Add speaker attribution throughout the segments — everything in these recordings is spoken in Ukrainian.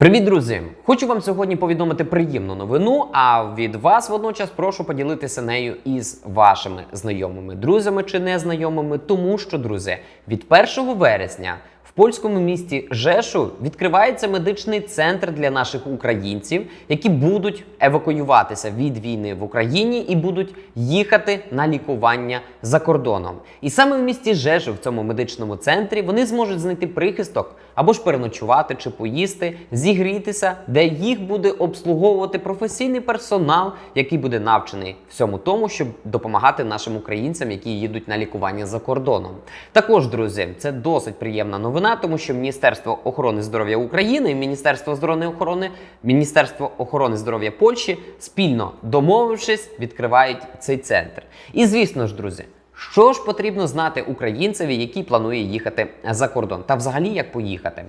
Speaker 1: Привіт, друзі! Хочу вам сьогодні повідомити приємну новину. А від вас водночас прошу поділитися нею із вашими знайомими, друзями чи незнайомими, тому що, друзі, від 1 вересня польському місті Жешу відкривається медичний центр для наших українців, які будуть евакуюватися від війни в Україні і будуть їхати на лікування за кордоном. І саме в місті Жешу, в цьому медичному центрі, вони зможуть знайти прихисток або ж переночувати чи поїсти, зігрітися, де їх буде обслуговувати професійний персонал, який буде навчений всьому тому, щоб допомагати нашим українцям, які їдуть на лікування за кордоном. Також, друзі, це досить приємна новина, тому що Міністерство охорони здоров'я України Міністерство здоров'я охорони, Міністерство охорони здоров'я Польщі спільно домовившись, відкривають цей центр. І звісно ж, друзі. Що ж потрібно знати українцеві, який планує їхати за кордон, та взагалі як поїхати?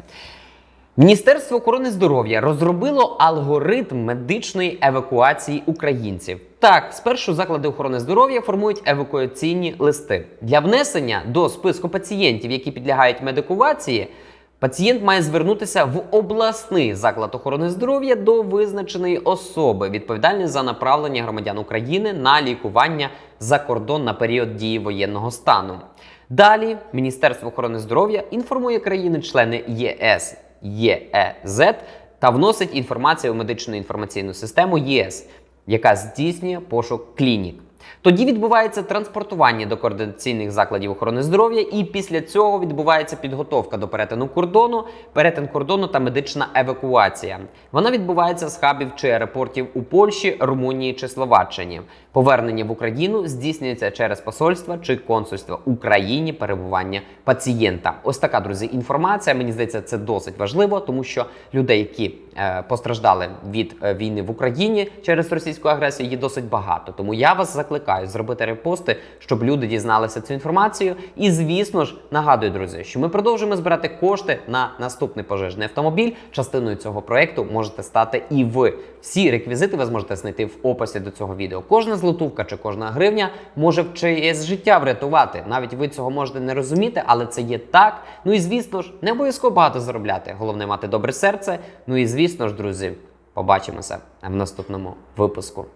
Speaker 1: Міністерство охорони здоров'я розробило алгоритм медичної евакуації українців. Так, спершу заклади охорони здоров'я формують евакуаційні листи для внесення до списку пацієнтів, які підлягають медикувації. Пацієнт має звернутися в обласний заклад охорони здоров'я до визначеної особи, відповідальної за направлення громадян України на лікування за кордон на період дії воєнного стану. Далі Міністерство охорони здоров'я інформує країни-члени ЄС ЄЕЗ та вносить інформацію у медичну інформаційну систему ЄС, яка здійснює пошук клінік. Тоді відбувається транспортування до координаційних закладів охорони здоров'я, і після цього відбувається підготовка до перетину кордону, перетин кордону та медична евакуація. Вона відбувається з хабів чи аеропортів у Польщі, Румунії чи Словаччині. Повернення в Україну здійснюється через посольства чи консульства Україні перебування пацієнта. Ось така друзі інформація. Мені здається, це досить важливо, тому що людей, які е, постраждали від е, війни в Україні через російську агресію, є досить багато. Тому я вас закликаю зробити репости, щоб люди дізналися цю інформацію. І звісно ж, нагадую, друзі, що ми продовжуємо збирати кошти на наступний пожежний автомобіль. Частиною цього проекту можете стати і ви. Всі реквізити ви зможете знайти в описі до цього відео. Кожна злотувка чи кожна гривня може в чиєсь життя врятувати. Навіть ви цього можете не розуміти, але це є так. Ну і звісно ж, не обов'язково багато заробляти. Головне мати добре серце. Ну і звісно ж, друзі, побачимося в наступному випуску.